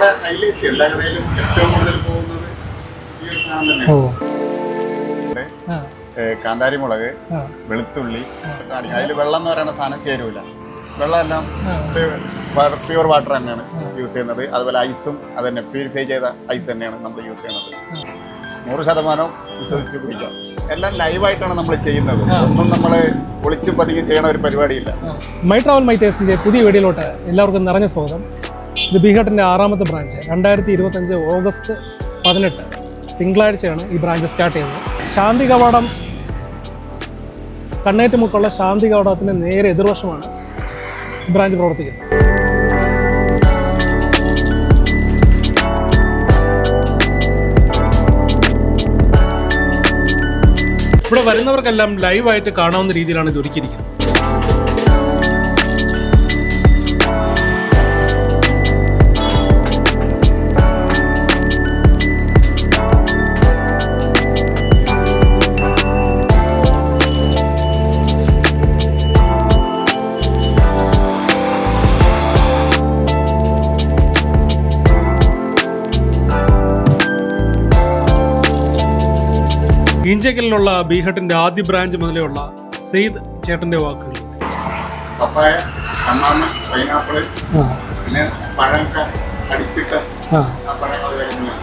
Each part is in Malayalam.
നമ്മുടെ ഹൈലൈറ്റ് എല്ലാ കടയിലും ഏറ്റവും കൂടുതൽ പോകുന്നത് ഈ ഒരു സാധനം തന്നെയാണ്. കാന്താരി മുളക് വെളുത്തുള്ളി അതിൽ വെള്ളം എന്ന് പറയുന്ന സാധനം ചേരൂല. വെള്ളമെല്ലാം പ്യൂർ വാട്ടർ തന്നെയാണ് യൂസ് ചെയ്യുന്നത്. അതുപോലെ ഐസും അത് തന്നെ പ്യൂരിഫൈ ചെയ്ത ഐസ് തന്നെയാണ് നമ്മൾ യൂസ് ചെയ്യുന്നത്. നൂറ് ശതമാനവും വിശ്വസിച്ച് കുടിക്കാം. എല്ലാം ലൈവായിട്ടാണ് നമ്മൾ ചെയ്യുന്നത്. ഒന്നും നമ്മൾ ഒളിച്ചും പതിക്കും ചെയ്യണ ഒരു പരിപാടിയില്ല. മൈ ട്രാവൽ മൈ ടേസ്റ്റിന്റെ പുതിയ വീഡിയോയിലോട്ട് എല്ലാവർക്കും നിറഞ്ഞ സ്വാഗതം. ഇത് ബീഹാട്ടിന്റെ ആറാമത്തെ ബ്രാഞ്ച് രണ്ടായിരത്തി ഇരുപത്തഞ്ച് ഓഗസ്റ്റ് പതിനെട്ട് തിങ്കളാഴ്ചയാണ് ഈ ബ്രാഞ്ച് സ്റ്റാർട്ട് ചെയ്യുന്നത്. ശാന്തി കവാടം കണ്ണേറ്റുമുക്കുള്ള ശാന്തി കവാടത്തിന് നേരെ എതിർവശമാണ് ബ്രാഞ്ച് പ്രവർത്തിക്കുന്നത്. ഇവിടെ വരുന്നവർക്കെല്ലാം ലൈവായിട്ട് കാണാവുന്ന രീതിയിലാണ് ഇത് ഒരുക്കിയിരിക്കുന്നത്. ഇഞ്ചക്കലിലുള്ള ബീഹട്ടിന്റെ ആദ്യ ബ്രാഞ്ച് മുതലെയുള്ള സെയ്ദ് ചേട്ടന്റെ വാക്കുകൾ. പപ്പായ പൈനാപ്പിൾ പിന്നെ പഴമൊക്കെ അടിച്ചിട്ട് ആ. ആ പഴങ്ങൾ വരുന്നത്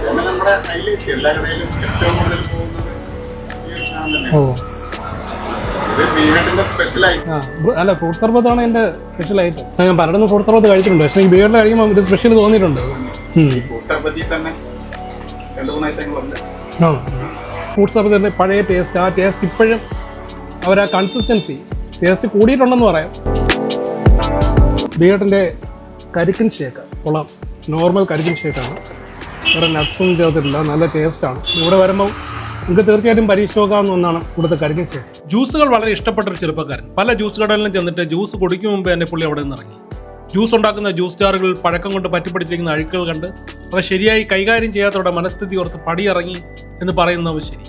അങ്ങനെ നമ്മുടെ ഹൈലൈറ്റ് എല്ലാവരുടെയും കടയിലും ഏറ്റവും കൂടുതൽ പോകുന്നത് ഈ ഒരു സാധനം ഇത് ബീഹാട്ടിന്റെ അല്ല ഫ്രൂട്ട് സർബത്താണ് എന്റെ സ്പെഷ്യൽ ഐറ്റം ഞാൻ പലയിടത്തും ഫ്രൂട്ട് സർബത്ത് കഴിച്ചിട്ടുണ്ട്. പക്ഷേ ഈ കഴിയുമ്പോൾ കഴിക്കുമ്പോൾ ഇത് സ്പെഷ്യൽ തോന്നിയിട്ടുണ്ട്. ഈ ഫ്രൂട്ട് സർബത്തിൽ തന്നെ രണ്ട് മൂന്ന് ഐറ്റങ്ങളുണ്ട്. ആ. ഫ്രൂട്ട് തന്നെ പഴയ ടേസ്റ്റ് ആ ടേസ്റ്റ് ഇപ്പോഴും അവർ ആ കൺസിസ്റ്റൻസി ടേസ്റ്റ് കൂടിയിട്ടുണ്ടെന്ന് പറയാം. ബിയേട്ടിന്റെ കരിക്കൻ ഷേക്ക് കൊള്ളാം നോർമൽ കരിക്കൻ ഷേക്കാണ് ഇവിടെ നട്ട്സും ചേർത്തിട്ടില്ല നല്ല ടേസ്റ്റാണ് ഇവിടെ വരുമ്പോൾ നിങ്ങൾക്ക് തീർച്ചയായിട്ടും പരീക്ഷ നോക്കാവുന്ന ഒന്നാണ് ഇവിടുത്തെ കരിക്കൻ ഷേക്ക് ജ്യൂസുകൾ വളരെ ഇഷ്ടപ്പെട്ട ഒരു ചെറുപ്പക്കാരൻ. പല ജ്യൂസ് കടകളിലും ചെന്നിട്ട് ജ്യൂസ് കുടിക്കും മുമ്പ് തന്നെ പുള്ളി അവിടെ നിന്ന് ഇറങ്ങി ജ്യൂസ് ഉണ്ടാക്കുന്ന ജ്യൂസ് ജാറുകൾ പഴക്കം കൊണ്ട് പറ്റിപ്പിടിച്ചിരിക്കുന്ന അഴുക്കുകൾ കണ്ട് അവ ശരിയായി കൈകാര്യം ചെയ്യാത്തവരുടെ മനസ്ഥിതി ഓർത്ത് പടിയിറങ്ങി എന്ന് പറയുന്നത് ശരി.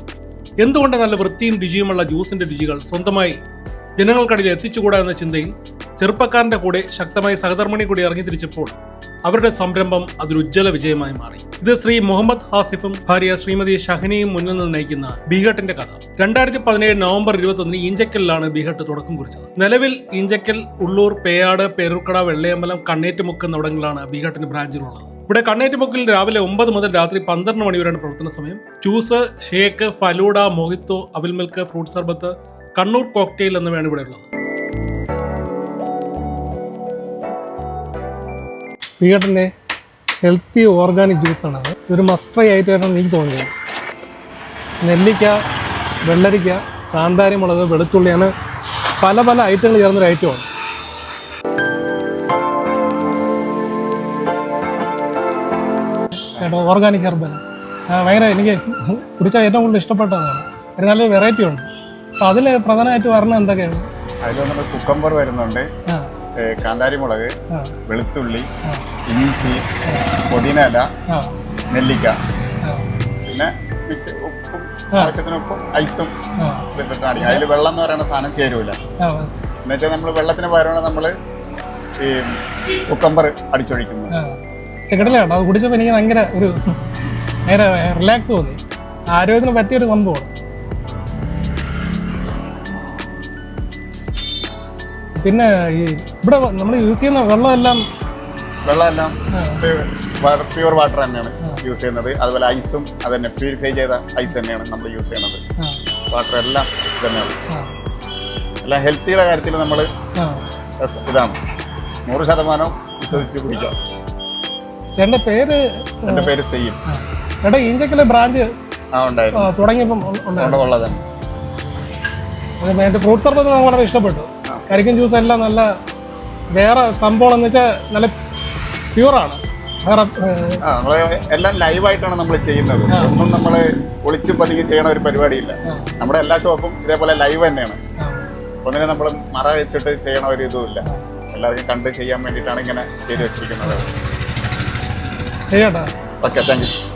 എന്തുകൊണ്ട് നല്ല വൃത്തിയും രുചിയുമുള്ള ജ്യൂസിന്റെ രുചികൾ സ്വന്തമായി ജനങ്ങൾക്കിടയിൽ എത്തിച്ചുകൂടാ എന്ന ചിന്തയിൽ ചെറുപ്പക്കാരന്റെ കൂടെ ശക്തമായി സഹധർമ്മിണി കൂടി ഇറങ്ങി തിരിച്ചപ്പോൾ അവരുടെ സംരംഭം അതൊരു ഉജ്ജ്വല വിജയമായി മാറി. ഇത് ശ്രീ മുഹമ്മദ് ഹാസിഫും ഭാര്യ ശ്രീമതി ഷഹനയും മുന്നിൽ നിന്ന് നയിക്കുന്ന ബീഹട്ടിന്റെ കഥ. രണ്ടായിരത്തി പതിനേഴ് നവംബർ ഇരുപത്തൊന്നിന് ഈഞ്ചക്കലിലാണ് ബീഹട്ട് തുടക്കം കുറിച്ചത്. നിലവിൽ ഈഞ്ചക്കൽ ഉള്ളൂർ പേയാട് പേരൂർക്കട വെള്ളയമ്പലം കണ്ണേറ്റുമുക്ക് എന്നിവിടങ്ങളിലാണ് ബീഹട്ടിന്റെ ബ്രാഞ്ചുകളുള്ളത് ഇവിടെ കണ്ണേറ്റുമുക്കിൽ രാവിലെ ഒമ്പത് മുതൽ രാത്രി പന്ത്രണ്ട് മണി വരെയാണ് പ്രവർത്തന സമയം. ജ്യൂസ് ഷേക്ക് ഫലൂഡ മൊഹിത്തോ അവിൽ മിൽക്ക് ഫ്രൂട്ട് സർബത്ത് കണ്ണൂർ കോക്ടെയിൽ എന്നിവയാണ് ഇവിടെ ഉള്ളത്. വീട്ടിന്റെ ഹെൽത്തി ഓർഗാനിക് ജ്യൂസാണ് അത്. ഒരു മസ്റ്റ് ട്രൈ ആയിട്ടാണ് എനിക്ക് തോന്നിയത്. നെല്ലിക്ക വെള്ളരിക്ക കാന്താരി മുളക് വെളുത്തുള്ളി അങ്ങനെ പല പല ഐറ്റങ്ങൾ ചേർന്നൊരു ഐറ്റമാണ് ചേട്ടാ ഓർഗാനിക് ഹെർബൽ ഭയങ്കര എനിക്ക് കുടിച്ചാൽ ഏറ്റവും കൂടുതൽ ഇഷ്ടപ്പെട്ടതാണ്. ഒരു നല്ലൊരു വെറൈറ്റി ഉണ്ട്. അപ്പോൾ അതിൽ പ്രധാനമായിട്ട് വരണം എന്തൊക്കെയാണ്? അതിൽ നമ്മുടെ കുക്കമ്പർ വരുന്നുണ്ട്. കാന്താരി മുളക് വെളുത്തുള്ളി ഇഞ്ചി പുതിന ഇല നെല്ലിക്ക. പിന്നെ ഉപ്പും ആവശ്യത്തിന് ഉപ്പും ഐസും ആ. അതിൽ വെള്ളം എന്ന് പറയുന്ന സാധനം ചേരുവില്ല എന്നുവെച്ചാൽ നമ്മൾ വെള്ളത്തിന് പകരമാണ് നമ്മൾ ഈ കുക്കമ്പർ അടിച്ചൊഴിക്കുന്നത്. ചിക്കട്ടിലാണ് അത് കുടിച്ചപ്പോൾ എനിക്ക് ഭയങ്കര ഒരു ഭയങ്കര റിലാക്സ് തോന്നി. ആരോഗ്യത്തിന് പറ്റിയൊരു സംഭവമാണ്. പിന്നെ ഈ ഇവിടെ നമ്മൾ യൂസ് ചെയ്യുന്ന വെള്ളമെല്ലാം വെള്ളമെല്ലാം പ്യുവർ വാട്ടർ തന്നെയാണ് യൂസ് ചെയ്യുന്നത്. അതുപോലെ ഐസും അത് തന്നെ പ്യൂരിഫൈ ചെയ്ത ഐസ് തന്നെയാണ് നമ്മൾ യൂസ് ചെയ്യുന്നത്. വാട്ടർ എല്ലാം തന്നെയാണ് എല്ലാം ഹെൽത്തിയുടെ കാര്യത്തിൽ നമ്മൾ ഇതാണ്. നൂറ് ശതമാനം വിശ്വസിച്ച് കുടിക്കാം ചേട്ടന്റെ പേര് എന്റെ പേര് സെയ്യും. ചേട്ടാ ഇഞ്ചക്കലെ ബ്രാഞ്ച് ആ ഉണ്ടായിരുന്നു. തുടങ്ങിയപ്പം ഉണ്ടായിരുന്നു. ഫ്രൂട്ട് സർബത്ത് നമുക്ക് വളരെ ഇഷ്ടപ്പെട്ടു. കരിക്കൻ ജ്യൂസ് എല്ലാം നല്ല വേറെ സംഭവം എന്ന് വെച്ചാൽ നല്ല പ്യൂറാണ് വേറെ എല്ലാം ലൈവായിട്ടാണ് നമ്മൾ ചെയ്യുന്നത്. ഒന്നും നമ്മൾ ഒളിച്ചു പതിക്കും ചെയ്യണ ഒരു പരിപാടിയില്ല. നമ്മുടെ എല്ലാ ഷോപ്പും ഇതേപോലെ ലൈവ് തന്നെയാണ്. ഒന്നിനെ നമ്മൾ മറ വെച്ചിട്ട് ചെയ്യണ ഒരു ഇതുമില്ല. എല്ലാവർക്കും കണ്ട് ചെയ്യാൻ വേണ്ടിയിട്ടാണ് ഇങ്ങനെ ചെയ്തു വെച്ചിരിക്കുന്നത്. ശരി ചേട്ടാ ഓക്കെ താങ്ക് യു